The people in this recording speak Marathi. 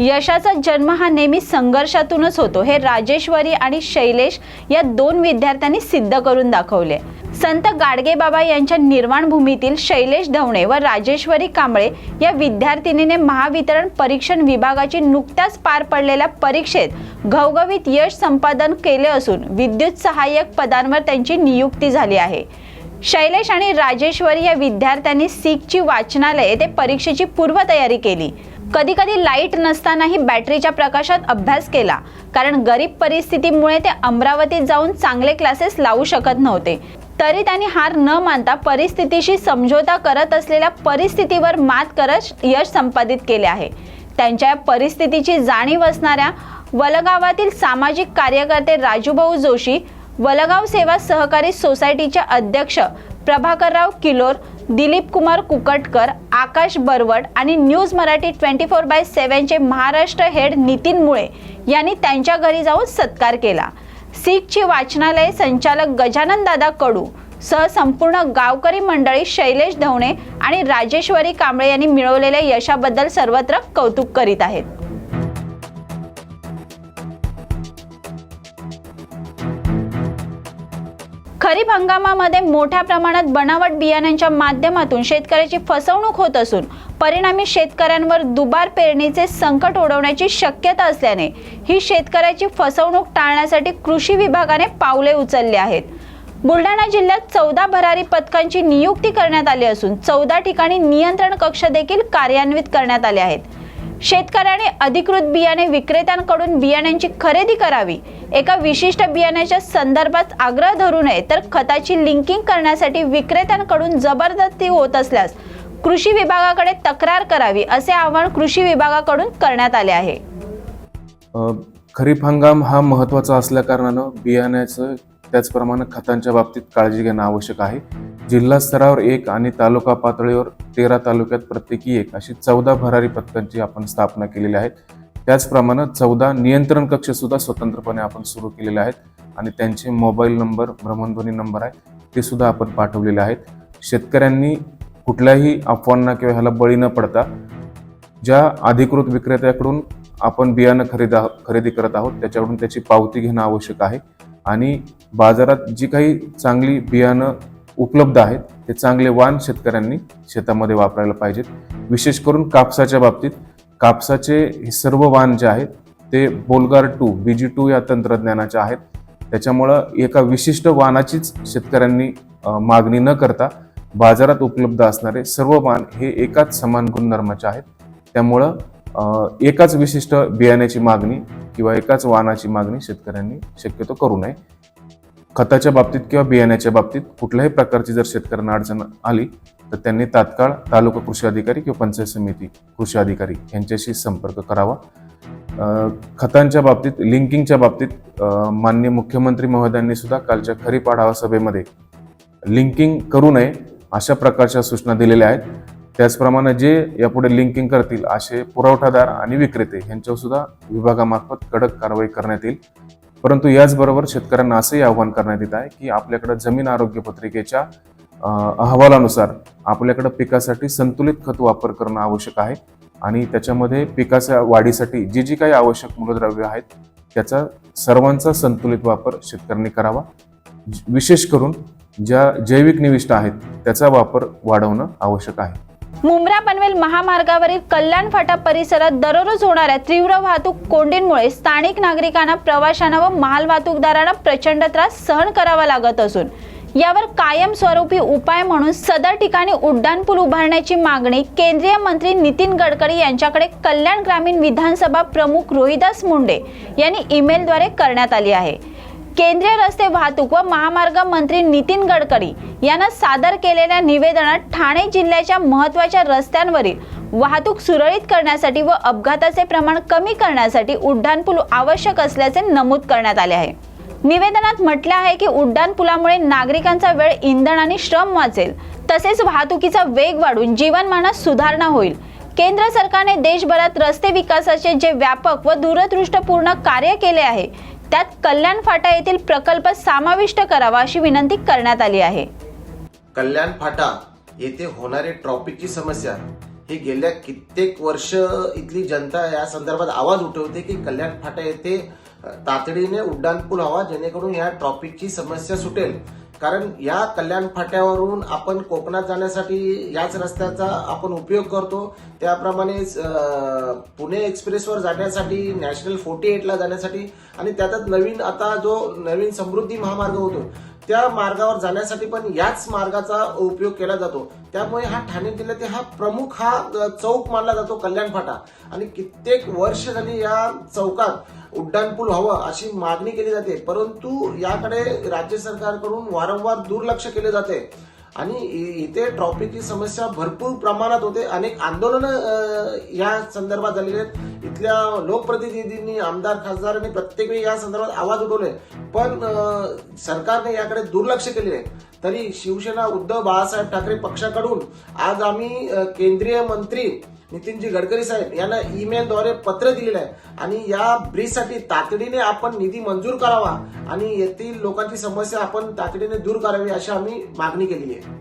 यशाचा जन्म हा नेहमी संघर्षातूनच होतो. हे राजेश्वरी आणि शैलेश या दोन विद्यार्थ्यांनी सिद्ध करून दाखवले. संत गाडगेबाबा यांच्या निर्माण भूमीतील शैलेश धवणे व राजेश्वरी कांबळे या विद्यार्थिनीने महावितरण परीक्षण विभागाची नुकत्याच पार पडलेल्या परीक्षेत घवघवीत यश संपादन केले असून विद्युत सहाय्यक पदांवर त्यांची नियुक्ती झाली आहे. शैलेश आणि राजेश्वरी या विद्यार्थ्यांनी सीखची वाचनालय येथे परीक्षेची पूर्वतयारी केली. कधी कधी लाइट नसतानाही बॅटरीच्या प्रकाशात अभ्यास केला कारण गरीब परिस्थितीमुळे ते अमरावतीत जाऊन चांगले क्लासेस लावू शकत नव्हते. तरी त्यांनी हार न मानता परिस्थितीशी समझोता करत असलेल्या परिस्थितीवर मात करत यश संपादित केले आहे. त्यांच्या परिस्थितीची जाणीव असणाऱ्या वलगावातील सामाजिक कार्यकर्ते राजूभाऊ जोशी वलगाव सेवा सहकारी सोसायटीचे अध्यक्ष प्रभाकरराव किलोर दिलीप कुमार कुकटकर आकाश बरवड आणि news Marathi twenty four by सेव्हनचे Maharashtra head Nitin Mule यांनी त्यांच्या घरी जाऊन सत्कार केला. सीखची वाचनालय संचालक गजानन दादा कडू सह संपूर्ण गावकरी मंडळी शैलेश धवणे आणि राजेश्वरी कांबळे यांनी मिळवलेल्या यशाबद्दल सर्वत्र कौतुक करीत आहेत. खरीप हंगामामध्ये मोठ्या प्रमाणात बनावट बियाण्यांच्या माध्यमातून शेतकऱ्याची फसवणूक होत असून परिणामी शेतकऱ्यांवर दुबार पेरणीचे संकट ओढवण्याची शक्यता असल्याने ही शेतकऱ्याची फसवणूक टाळण्यासाठी कृषी विभागाने पावले उचलली आहेत. बुलढाणा जिल्ह्यात चौदा भरारी पथकांची नियुक्ती करण्यात आली असून चौदा ठिकाणी नियंत्रण कक्ष देखील कार्यान्वित करण्यात आले आहेत. शेतकऱ्याने अधिकृत बियाणे विक्रेत्यांकडून बियाण्यांची खरेदी करावी. एका विशिष्ट बियाण्याच्या संदर्भात आग्रह धरू नये तर खताची लिंकिंग करण्यासाठी विक्रेत्यांकडून जबरदस्ती होत असल्यास कृषी विभागाकडे तक्रार करावी असे आवाहन कृषी विभागाकडून करण्यात आले आहे. खरीप हंगाम हा महत्त्वाचा असल्याकारणानं बियाण्याचं त्याचप्रमाणे खतांच्या बाबतीत काळजी घेणं आवश्यक आहे. जिल्हा स्तरावर एक आणि तालुका पातळीवर तेरा तालुक्यात प्रत्येकी एक अशी चौदा भरारी पथकांची आपण स्थापना केलेली आहे त्याचप्रमाणे चौदा नियंत्रण कक्ष सुद्धा स्वतंत्रपणे आपण सुरू केलेले आहेत आणि त्यांचे मोबाईल नंबर भ्रमणध्वनी नंबर आहे ते सुद्धा आपण पाठवलेले आहेत. शेतकऱ्यांनी कुठल्याही अफवांना किंवा ह्याला बळी न पडता ज्या अधिकृत विक्रेत्याकडून आपण बियाणं खरेदा खरेदी करत आहोत त्याच्याकडून त्याची पावती घेणं आवश्यक आहे. आणि बाजारात जी काही चांगली बियाणं उपलब्ध आहेत. ते चांगले वाण शेतकऱ्यांनी शेतामध्ये वापरायला पाहिजेत. विशेष करून कापसाच्या बाबतीत. कापसाचे हे सर्व वाण जे आहेत ते बोलगार टू बी जी टू या तंत्रज्ञानाचे आहेत. त्याच्यामुळं एका विशिष्ट वाणाचीच शेतकऱ्यांनी मागणी न करता बाजारात उपलब्ध असणारे सर्व वाण हे एकाच समान गुणधर्माचे आहेत. त्यामुळं एकाच विशिष्ट बियाण्याची मागणी किंवा एकाच वाहनाची मागणी शेतकऱ्यांनी शक्यतो करू नये. खताच्या बाबतीत किंवा बियाण्याच्या बाबतीत कुठल्याही प्रकारची जर शेतकऱ्यांना अडचण आली तर त्यांनी तात्काळ तालुका कृषी अधिकारी किंवा पंचायत समिती कृषी अधिकारी यांच्याशी संपर्क करावा. खतांच्या बाबतीत लिंकिंगच्या बाबतीत माननीय मुख्यमंत्री महोदयांनी सुद्धा कालच्या खरीप आढावा सभेमध्ये लिंकिंग करू नये अशा प्रकारच्या सूचना दिलेल्या आहेत. त्याचप्रमाणे जे यापुढे लिंकिंग करतील असे पुरवठादार आणि विक्रेते यांच्यावर सुद्धा विभागामार्फत कडक कारवाई करण्यात येईल. परंतु याचबरोबर शेतकऱ्यांना असंही आव्हान करण्यात येत आहे की आपल्याकडं जमीन आरोग्य पत्रिकेच्या अहवालानुसार आपल्याकडं पिकासाठी संतुलित खत वापर करणं आवश्यक आहे आणि त्याच्यामध्ये पिकाच्या वाढीसाठी जी जी काही आवश्यक मूलद्रव्य आहेत त्याचा सर्वांचा संतुलित वापर शेतकऱ्यांनी करावा. विशेष करून ज्या जैविक निविष्ट आहेत त्याचा वापर वाढवणं आवश्यक आहे. मुंब्रा पनवेल महामार्गावरील कल्याण फाटा परिसरात दररोज होणाऱ्या तीव्र वाहतूक कोंडींमुळे स्थानिक नागरिकांना प्रवाशांना व माल वाहतूकदारांना प्रचंड त्रास सहन करावा लागत असून यावर कायमस्वरूपी उपाय म्हणून सदर ठिकाणी उड्डाणपूल उभारण्याची मागणी केंद्रीय मंत्री नितीन गडकरी यांच्याकडे कल्याण ग्रामीण विधानसभा प्रमुख रोहिदास मुंडे यांनी ईमेलद्वारे करण्यात आली आहे. केंद्रीय रस्ते वाहतूक व महामार्ग मंत्री नितीन गडकरी यांना सादर केलेल्या निवेदनात ठाणे जिल्ह्याच्या महत्त्वाच्या रस्त्यांवरील वाहतूक सुरळीत करण्यासाठी व अपघाताचे प्रमाण कमी करण्यासाठी उड्डाणपूल आवश्यक असल्याचे नमूद करण्यात आले आहे. निवेदनात म्हटले आहे की उड्डाणपुलामुळे नागरिकांचा वेळ इंधन आणि श्रम वाचेल तसेच वाहतुकीचा वेग वाढून जीवनमानात सुधारणा होईल. केंद्र सरकारने देशभरात रस्ते विकासाचे जे व्यापक व दूरदृष्टपूर्ण कार्य केले आहे त्यात कल्याण फाटा येथील प्रकल्प समाविष्ट करावा अशी विनंती करण्यात आली आहे. कल्याण फाटा येथे होणारी ट्रॉफिकची समस्या ही गेल्या कित्येक वर्ष इथली जनता या संदर्भात आवाज उठवते की कल्याण फाटा येथे तातडीने उड्डाणपूल हवा जेणेकरून या ट्रॉफिकची समस्या सुटेल. कारण या कल्याण फाट्यावरून आपण कोकणात जाण्यासाठी याच रस्त्याचा आपण उपयोग करतो. त्याप्रमाणेच पुणे एक्सप्रेसवर जाण्यासाठी नॅशनल फोर्टी एटला जाण्यासाठी आणि त्यातच नवीन आता जो नवीन समृद्धी महामार्ग होतो त्या मार्गावर जाण्यासाठी पण याच मार्गाचा उपयोग केला जातो. त्यामुळे हा ठाणे जिल्ह्यातील हा प्रमुख हा चौक मानला जातो कल्याण फाटा. आणि कित्येक वर्ष झाली या चौकात उड्डाणपूल व्हावं अशी मागणी केली जाते. परंतु याकडे राज्य सरकारकडून वारंवार दुर्लक्ष केले जाते. आणि इथे ट्रॉफिकची समस्या भरपूर प्रमाणात होते. अनेक आंदोलन या संदर्भात झालेले आहेत. इथल्या लोकप्रतिनिधींनी आमदार खासदारांनी प्रत्येक वेळी या संदर्भात आवाज उठवले. पण सरकारने याकडे दुर्लक्ष केले आहे. तरी शिवसेना उद्धव बाळासाहेब ठाकरे पक्षाकडून आज आम्ही केंद्रीय मंत्री नितीनजी गडकरी साहेब यांना ईमेलद्वारे पत्र दिलेलं आहे. आणि या ब्रिजसाठी तातडीने आपण निधी मंजूर करावा आणि येथील लोकांची समस्या आपण तातडीने दूर करावी अशी आम्ही मागणी केलेली आहे.